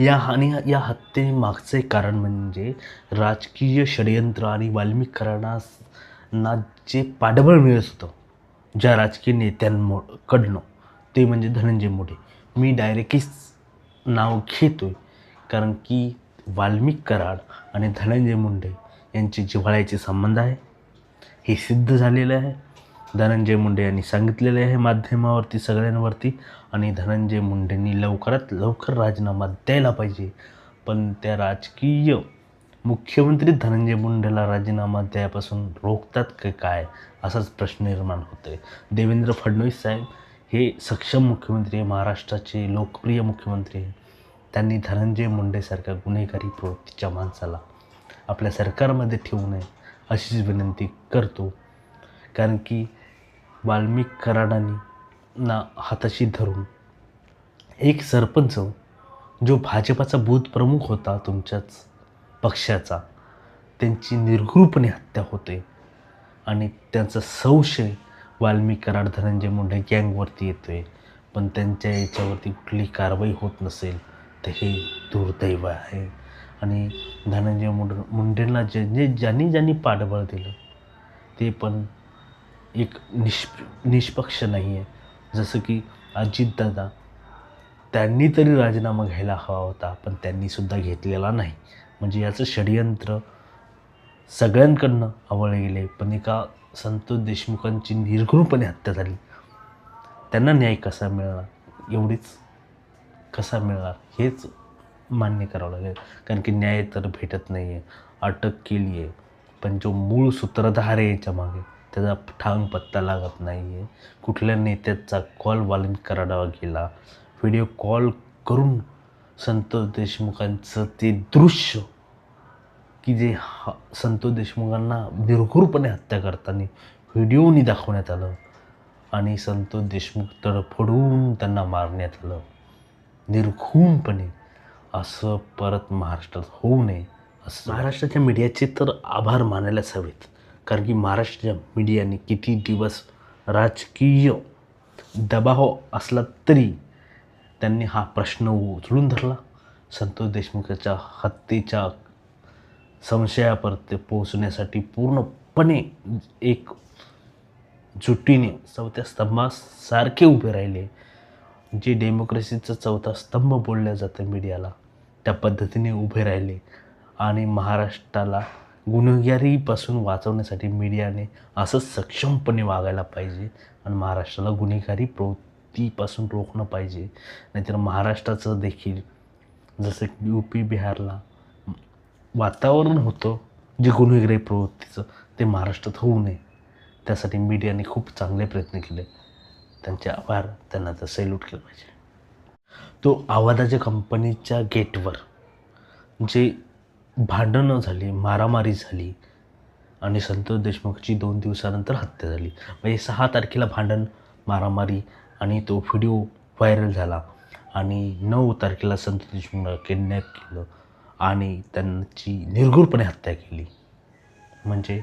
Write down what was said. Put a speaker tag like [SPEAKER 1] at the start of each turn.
[SPEAKER 1] या आणि या हत्येमागचे कारण म्हणजे राजकीय षडयंत्र आणि वाल्मिक कराडांना जे पाठबळ मिळत होतं ज्या राजकीय नेत्यांकडनं ते म्हणजे धनंजय मुंडे. मी डायरेक्टलीच नाव घेतो आहे कारण की वाल्मिक कराड आणि धनंजय मुंडे यांचे जिव्हाळ्याचे संबंध आहे. हे सिद्ध झालेलं आहे. धनंजय मुंडे यांनी सांगितलेले आहे माध्यमावरती सगळ्यांवरती. आणि धनंजय मुंडेंनी लवकरात लवकर राजीनामा द्यायला पाहिजे. पण त्या राजकीय मुख्यमंत्री धनंजय मुंडेला राजीनामा द्यापासून रोखतात का काय? असाच प्रश्न निर्माण होतोय. देवेंद्र फडणवीस साहेब हे सक्षम मुख्यमंत्री आहे महाराष्ट्राचे लोकप्रिय मुख्यमंत्री आहे. त्यांनी धनंजय मुंडेसारख्या गुन्हेगारी प्रवृत्तीच्या माणसाला आपल्या सरकारमध्ये ठेवू नये अशीच विनंती करतो. कारण की वाल्मिक कराडांनी ना हाताशी धरून एक सरपंच जो भाजपाचा बूथ प्रमुख होता तुमच्याच पक्षाचा त्यांची निर्घृपणे हत्या होते आणि त्यांचा संशय वाल्मिक कराड धनंजय मुंडे गँगवरती येतो आहे पण त्यांच्या याच्यावरती कुठली कारवाई होत नसेल तर हे दुर्दैव आहे. आणि धनंजय मुंड मुंडेंना ज्यांनी ज्यांनी ज्यांनी पाठबळ दिलं ते पण एक निष्प निष्पक्ष नाही आहे. जसं की अजितदादा त्यांनी तरी राजीनामा घ्यायला हवा होता पण त्यांनीसुद्धा घेतलेला नाही. म्हणजे याचं षडयंत्र सगळ्यांकडनं आवळले गेले पण एका संतोष देशमुखांची निर्घृणपणे हत्या झाली. त्यांना न्याय कसा मिळणार एवढीच कसा मिळणार हेच मान्य करावं लागेल. कारण की न्याय तर भेटत नाही आहे अटक केली आहे पण जो मूळ सूत्रधार आहे याच्या मागे त्याचा ठाम पत्ता लागत नाही आहे कुठल्या नेत्याचा कॉल वॉलिंग कराडावा गेला. व्हिडिओ कॉल करून संतोष देशमुखांचं ते दृश्य की जे हा संतोष देशमुखांना निर्घूरपणे हत्या करताना व्हिडिओनी दाखवण्यात आलं आणि संतोष देशमुख तडफडून त्यांना मारण्यात आलं. निर्घुणपणे असं परत महाराष्ट्रात होऊ नये असं महाराष्ट्राच्या मीडियाचे तर आभार मानायलाच हवेत. कारण की महाराष्ट्राच्या मीडियाने किती दिवस राजकीय दबाव असला तरी त्यांनी हा प्रश्न उचलून धरला. संतोष देशमुखाच्या हत्येच्या संशयापर्यंत पोहोचण्यासाठी पूर्णपणे एक जुटीने चौथ्या स्तंभासारखे उभे राहिले. जे डेमोक्रेसीचा चौथा स्तंभ बोलल्या जातं मीडियाला त्या पद्धतीने उभे राहिले आणि महाराष्ट्राला गुन्हेगारीपासून वाचवण्यासाठी मीडियाने असंच सक्षमपणे वागायला पाहिजे आणि महाराष्ट्राला गुन्हेगारी प्रवृत्तीपासून रोखणं पाहिजे. नाहीतर महाराष्ट्राचं देखील जसं यू पी बिहारला वातावरण होतं जे गुन्हेगारी प्रवृत्तीचं ते महाराष्ट्रात होऊ नये. त्यासाठी मीडियाने खूप चांगले प्रयत्न केले. त्यांचे आभार. त्यांना तर सेल्यूट केलं पाहिजे. तो आवाजाच्या कंपनीच्या गेटवर जे भांडणं झाली मारामारी झाली आणि संतोष देशमुखची दोन दिवसानंतर हत्या झाली. म्हणजे सहा तारखेला भांडण मारामारी आणि तो व्हिडिओ व्हायरल झाला आणि नऊ तारखेला संतोष देशमुखला किडनॅप केलं आणि त्यांची निर्घुरपणे हत्या केली. म्हणजे